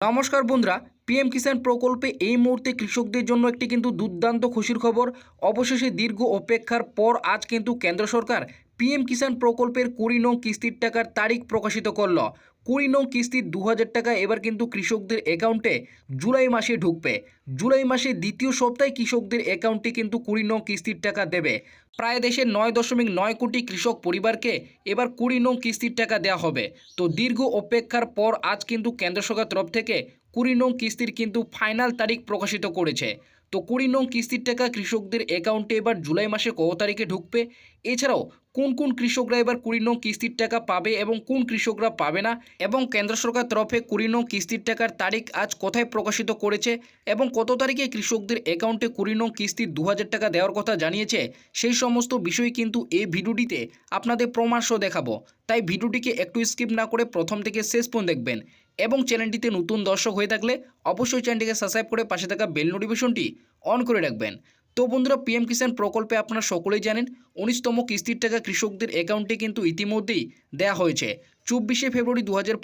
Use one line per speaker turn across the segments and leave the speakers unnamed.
নমস্কার বন্ধুরা পিএম কিষাণ প্রকল্পে এই মুহূর্তে কৃষকদের জন্য একটি কিন্তু দুর্দান্ত খুশির খবর। অবশেষে দীর্ঘ অপেক্ষার পর আজ কিন্তু কেন্দ্র সরকার পিএম কিষাণ প্রকল্পের কুড়ি নং কিস্তির টাকার তারিখ প্রকাশিত করল। কুড়ি নং কিস্তির দু হাজার টাকা এবার কিন্তু কৃষকদের অ্যাকাউন্টে জুলাই মাসে ঢুকবে। জুলাই মাসে দ্বিতীয় সপ্তাহে কৃষকদের অ্যাকাউন্টে কিন্তু কুড়ি নং কিস্তির টাকা দেবে। প্রায় দেশের নয় দশমিক নয় কোটি কৃষক পরিবারকে এবার কুড়ি নং কিস্তির টাকা দেওয়া হবে। তো দীর্ঘ অপেক্ষার পর আজ কিন্তু কেন্দ্র সরকার তরফ থেকে কুড়ি নং কিস্তির কিন্তু ফাইনাল তারিখ প্রকাশিত করেছে। তো কুড়ি নং কিস্তির টাকা কৃষকদের অ্যাকাউন্টে এবার জুলাই মাসে কত তারিখে ঢুকবে। এছাড়াও, কোন কোন কৃষকরা এবার কুড়ি নং কিস্তির টাকা পাবে এবং কোন কৃষকরা পাবে না? এবং কেন্দ্র সরকার তরফে কুড়ি নং কিস্তির টাকার তারিখ আজ কোথায় প্রকাশিত করেছে? এবং কত তারিখে কৃষকদের অ্যাকাউন্টে কুড়ি নং কিস্তির দু হাজার টাকা দেওয়ার কথা জানিয়েছে? সেই সমস্ত বিষয় কিন্তু এই ভিডিওটিতে আপনাদের প্রমাণসহ দেখাবো। তাই ভিডিওটিকে একটু স্কিপ না করে প্রথম থেকে শেষ পর্যন্ত দেখবেন। এবং চ্যানেলটিতে নতুন দর্শক হয়ে থাকলে অবশ্যই চ্যানেলটিকে সাবস্ক্রাইব করে পাশে থাকা বেল নোটিফিকেশনটি অন করে রাখবেন। তো বন্ধুরা, পিএম কিষাণ প্রকল্পে আপনারা সকলেই জানেন, উনিশতম কিস্তির টাকা কৃষকদের অ্যাকাউন্টে কিন্তু ইতিমধ্যেই দেয়া হয়েছে। চব্বিশে ফেব্রুয়ারি দু হাজার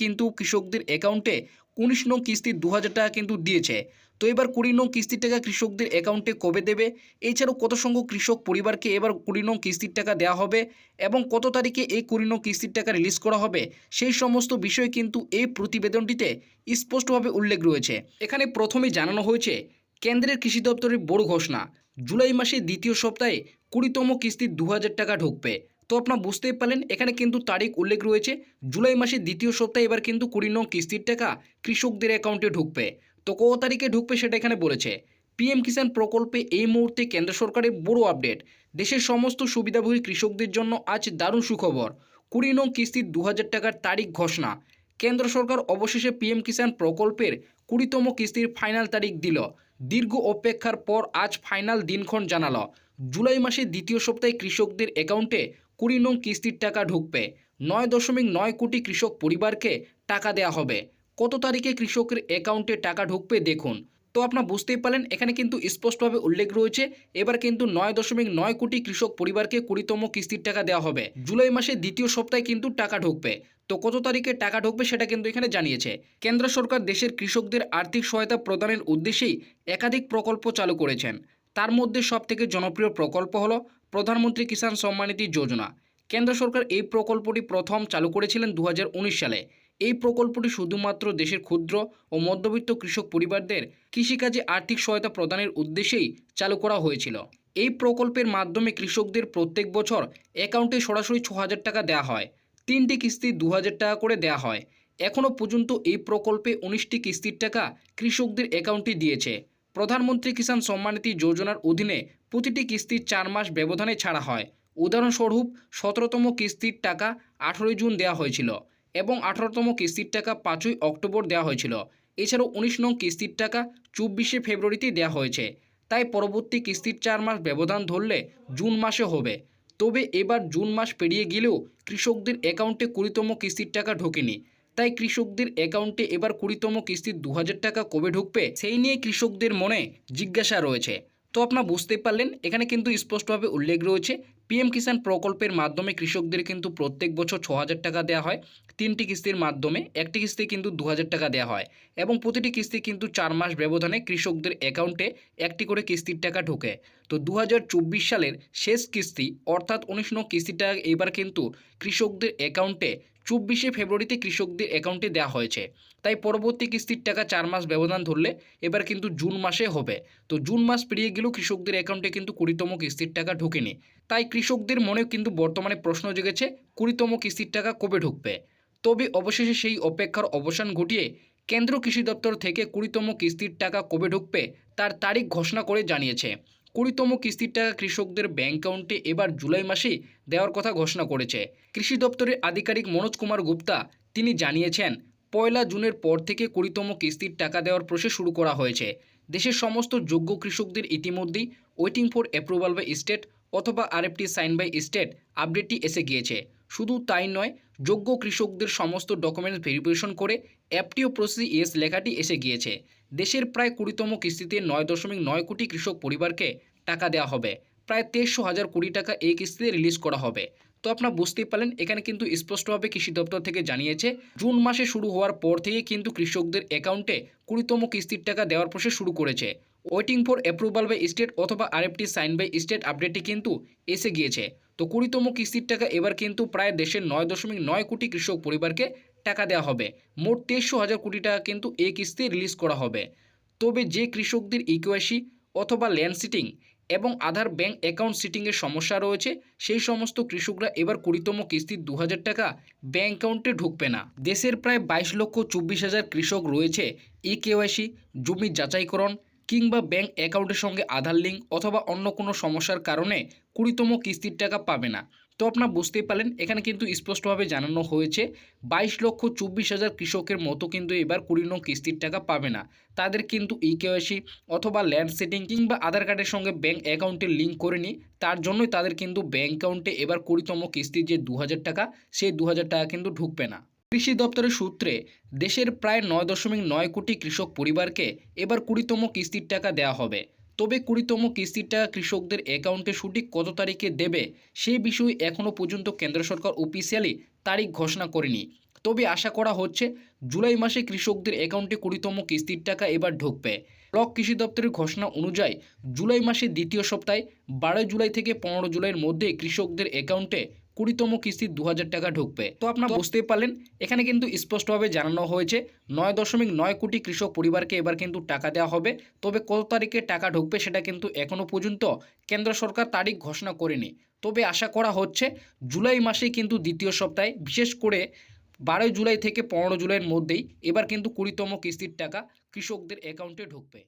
কিন্তু কৃষকদের অ্যাকাউন্টে উনিশ নং কিস্তির দু হাজার টাকা কিন্তু দিয়েছে। তো এবার কুড়ি নং কিস্তির টাকা কৃষকদের অ্যাকাউন্টে কবে দেবে? এছাড়াও কত সংখ্যক কৃষক পরিবারকে এবার কুড়ি নং কিস্তির টাকা দেওয়া হবে? এবং কত তারিখে এই কুড়ি নং কিস্তির টাকা রিলিজ করা হবে? সেই সমস্ত বিষয় কিন্তু এই প্রতিবেদনটিতে স্পষ্টভাবে উল্লেখ রয়েছে। এখানে প্রথমে জানানো হয়েছে, কেন্দ্রের কৃষি দপ্তরের বড় ঘোষণা, জুলাই মাসের দ্বিতীয় সপ্তাহে কুড়িতম কিস্তির দু হাজার টাকা ঢুকবে। তো আপনারা বুঝতেই পারলেন, এখানে কিন্তু তারিখ উল্লেখ রয়েছে। জুলাই মাসের দ্বিতীয় সপ্তাহে এবার কিন্তু কুড়ি নং কিস্তির টাকা কৃষকদের অ্যাকাউন্টে ঢুকবে। তো কত তারিখে ঢুকবে সেটা এখানে বলেছে। পিএম কিষাণ প্রকল্পে এই মুহূর্তে কেন্দ্র সরকারের বড় আপডেট দেশের সমস্ত সুবিধাভোগী কৃষকদের জন্য আজ দারুণ সুখবর। কুড়ি নং কিস্তির দু হাজার টাকার তারিখ ঘোষণা। কেন্দ্র সরকার অবশেষে পিএম কিষাণ প্রকল্পের কুড়িতম কিস্তির ফাইনাল তারিখ দিল। দীর্ঘ অপেক্ষার পর আজ ফাইনাল দিনক্ষণ জানালো। জুলাই মাসের দ্বিতীয় সপ্তাহে কৃষকদের অ্যাকাউন্টে কুড়ি নং কিস্তির টাকা ঢুকবে। নয় দশমিক নয় কোটি কৃষক পরিবারকে টাকা দেওয়া হবে। কত তারিখে কৃষকের অ্যাকাউন্টে টাকা ঢুকবে দেখুন। তো আপনারা বুঝতেই পারলেন, এখানে কিন্তু স্পষ্টভাবে উল্লেখ রয়েছে, এবার কিন্তু নয় দশমিক নয় কোটি কৃষক পরিবারকে কুড়িতম কিস্তির টাকা দেওয়া হবে। জুলাই মাসে দ্বিতীয় সপ্তাহে কিন্তু টাকা ঢুকবে। তো কত তারিখে টাকা ঢুকবে সেটা কিন্তু এখানে জানিয়েছে। কেন্দ্র সরকার দেশের কৃষকদের আর্থিক সহায়তা প্রদানের উদ্দেশ্যেই একাধিক প্রকল্প চালু করেছেন। তার মধ্যে সবথেকে জনপ্রিয় প্রকল্প হলো প্রধানমন্ত্রী কিষাণ সম্মানিধি যোজনা। কেন্দ্র সরকার এই প্রকল্পটি প্রথম চালু করেছিলেন দু হাজার উনিশ সালে। এই প্রকল্পটি শুধুমাত্র দেশের ক্ষুদ্র ও মধ্যবিত্ত কৃষক পরিবারদের কৃষিকাজে আর্থিক সহায়তা প্রদানের উদ্দেশ্যেই চালু করা হয়েছিল। এই প্রকল্পের মাধ্যমে কৃষকদের প্রত্যেক বছর অ্যাকাউন্টে সরাসরি ছ হাজার টাকা দেওয়া হয়। তিনটি কিস্তি দু হাজার টাকা করে দেওয়া হয়। এখনও পর্যন্ত এই প্রকল্পে উনিশটি কিস্তির টাকা কৃষকদের অ্যাকাউন্টে দিয়েছে। প্রধানমন্ত্রী কিষাণ সম্মানিধি যোজনার অধীনে প্রতিটি কিস্তির চার মাস ব্যবধানে ছাড়া হয়। উদাহরণস্বরূপ, সতেরোতম কিস্তির টাকা আঠেরোই জুন দেওয়া হয়েছিল এবং আঠারোতম কিস্তির টাকা পাঁচই অক্টোবর দেওয়া হয়েছিল। এছাড়াও উনিশ নং কিস্তির টাকা চব্বিশে ফেব্রুয়ারিতে দেওয়া হয়েছে। তাই পরবর্তী কিস্তির চার মাস ব্যবধান ধরলে জুন মাসে হবে। তবে এবার জুন মাস পেরিয়ে গেলেও কৃষকদের অ্যাকাউন্টে কুড়িতম কিস্তির টাকা ঢোকেনি। তাই কৃষকদের অ্যাকাউন্টে এবার কুড়িতম কিস্তির দু হাজার টাকা কবে ঢুকবে, সেই নিয়ে কৃষকদের মনে জিজ্ঞাসা রয়েছে। তো আপনারা বুঝতে পারলেন, এখানে কিন্তু স্পষ্টভাবে উল্লেখ রয়েছে, পিএম কিষাণ প্রকল্পের মাধ্যমে কৃষকদের কিন্তু প্রত্যেক বছর ছ টাকা দেওয়া হয়, তিনটি কিস্তির মাধ্যমে, একটি কিস্তি কিন্তু দু হাজার টাকা দেওয়া হয় এবং প্রতিটি কিস্তি কিন্তু চার মাস ব্যবধানে কৃষকদের অ্যাকাউন্টে একটি করে কিস্তির টাকা ঢোকে। তো দু হাজার চব্বিশ সালের শেষ কিস্তি, অর্থাৎ উনিশ নং কিস্তিটা এবার কিন্তু কৃষকদের অ্যাকাউন্টে চব্বিশে ফেব্রুয়ারিতে কৃষকদের অ্যাকাউন্টে দেওয়া হয়েছে। তাই পরবর্তী কিস্তির টাকা চার মাস ব্যবধান ধরলে এবার কিন্তু জুন মাসে হবে। তো জুন মাস পেরিয়ে গেলেও কৃষকদের অ্যাকাউন্টে কিন্তু কুড়িতম কিস্তির টাকা ঢোকেনি। তাই কৃষকদের মনেও কিন্তু বর্তমানে প্রশ্ন জেগেছে, কুড়িতম কিস্তির টাকা কবে ঢুকবে? তবে অবশেষে সেই অপেক্ষার অবসান ঘটিয়ে কেন্দ্র কৃষি দপ্তর থেকে কুড়িতম কিস্তির টাকা কবে ঢুকবে তার তারিখ ঘোষণা করে জানিয়েছে। কুড়িতম কিস্তির টাকা কৃষকদের ব্যাংক অ্যাকাউন্টে এবার জুলাই মাসেই দেওয়ার কথা ঘোষণা করেছে। কৃষি দপ্তরের আধিকারিক মনোজ কুমার গুপ্তা তিনি জানিয়েছেন, পয়লা জুনের পর থেকে কুড়িতম কিস্তির টাকা দেওয়ার প্রসেস শুরু করা হয়েছে। দেশের সমস্ত যোগ্য কৃষকদের ইতিমধ্যেই waiting for approval by state অথবা আরএফটি সাইন বাই স্টেট আপডেটটি এসে গিয়েছে। শুধু তাই নয়, যোগ্য কৃষকদের সমস্ত ডকুমেন্টস ভেরিফিকেশন করে অ্যাপটিও প্রসেস ইয়েস লেখাটি এসে গিয়েছে। দেশের প্রায় কুড়িতম কিস্তিতে নয় দশমিক নয় কোটি কৃষক পরিবারকে টাকা দেওয়া হবে। প্রায় তেইশশো হাজার কোটি টাকা এই কিস্তিতে রিলিজ করা হবে। তো আপনারা বুঝতেই পারলেন, এখানে কিন্তু স্পষ্টভাবে কৃষি দপ্তর থেকে জানিয়েছে, জুন মাসে শুরু হওয়ার পর থেকে কিন্তু কৃষকদের অ্যাকাউন্টে কুড়িতম কিস্তির টাকা দেওয়ার প্রসেস শুরু করেছে। Waiting for approval by state অথবা আরএফটি সাইন বাই স্টেট আপডেটটি কিন্তু এসে গিয়েছে। তো কুড়িতম কিস্তির টাকা এবার কিন্তু প্রায় দেশের নয় দশমিক নয় কোটি কৃষক পরিবারকে টাকা দেওয়া হবে। মোট তেইশশো হাজার কোটি টাকা কিন্তু এই কিস্তি রিলিজ করা হবে। তবে যে কৃষকদের ইকুয়াসি অথবা ল্যান্ড সিটিং এবং আধার ব্যাংক অ্যাকাউন্ট সিটিংয়ের সমস্যা রয়েছে, সেই সমস্ত কৃষকরা এবার কুড়িতম কিস্তির দু হাজার টাকা ব্যাঙ্ক অ্যাকাউন্টে ঢুকবে না। দেশের প্রায় বাইশ লক্ষ চব্বিশ হাজার কৃষক রয়েছে ই কেওয়াইসি, জমি যাচাইকরণ কিংবা ব্যাংক অ্যাকাউন্টের সঙ্গে আধার লিঙ্ক অথবা অন্য কোনো সমস্যার কারণে কুড়িতম কিস্তির টাকা পাবে না। তো আপনারা বুঝতেই পারলেন, এখানে কিন্তু স্পষ্টভাবে জানানো হয়েছে, বাইশ লক্ষ চব্বিশ হাজার কৃষকের মতো কিন্তু এবার কুড়ি নং কিস্তির টাকা পাবে না। তাদের কিন্তু ই কেওয়াইসি অথবা ল্যান্ড সেটিং কিংবা আধার কার্ডের সঙ্গে ব্যাংক অ্যাকাউন্টে লিঙ্ক করে নি তার জন্যই তাদের কিন্তু ব্যাংক অ্যাকাউন্টে এবার কুড়িতম কিস্তির যে দু হাজার টাকা, সেই দু হাজার টাকা কিন্তু ঢুকবে না। কৃষি দপ্তরের সূত্রে, দেশের প্রায় নয় দশমিক নয় কোটি কৃষক পরিবারকে এবার কুড়িতম কিস্তির টাকা দেওয়া হবে। তবে কুড়িতম কিস্তির টাকা কৃষকদের অ্যাকাউন্টে সঠিক কত তারিখে দেবে সেই বিষয়ে এখনও পর্যন্ত কেন্দ্র সরকার অফিসিয়ালি তারিখ ঘোষণা করেনি। তবে আশা করা হচ্ছে জুলাই মাসে কৃষকদের অ্যাকাউন্টে কুড়িতম কিস্তির টাকা এবার ঢুকবে। ব্লক কৃষি দপ্তরের ঘোষণা অনুযায়ী জুলাই মাসের দ্বিতীয় সপ্তাহে বারোই জুলাই থেকে পনেরো জুলাইয়ের মধ্যে কৃষকদের অ্যাকাউন্টে কুড়িতম কিস্তির দু হাজার টাকা ঢুকবে। তো আপনারা বুঝতেই পারলেন, এখানে কিন্তু স্পষ্টভাবে জানানো হয়েছে, নয় দশমিক নয় কোটি কৃষক পরিবারকে এবার কিন্তু টাকা দেওয়া হবে। তবে কত তারিখে টাকা ঢুকবে সেটা কিন্তু এখনও পর্যন্ত কেন্দ্র সরকার তারিখ ঘোষণা করেনি। তবে আশা করা হচ্ছে, জুলাই মাসে কিন্তু দ্বিতীয় সপ্তাহে, বিশেষ করে বারোই জুলাই থেকে পনেরো জুলাইয়ের মধ্যেই এবার কিন্তু কুড়িতম কিস্তির টাকা কৃষকদের অ্যাকাউন্টে ঢুকবে।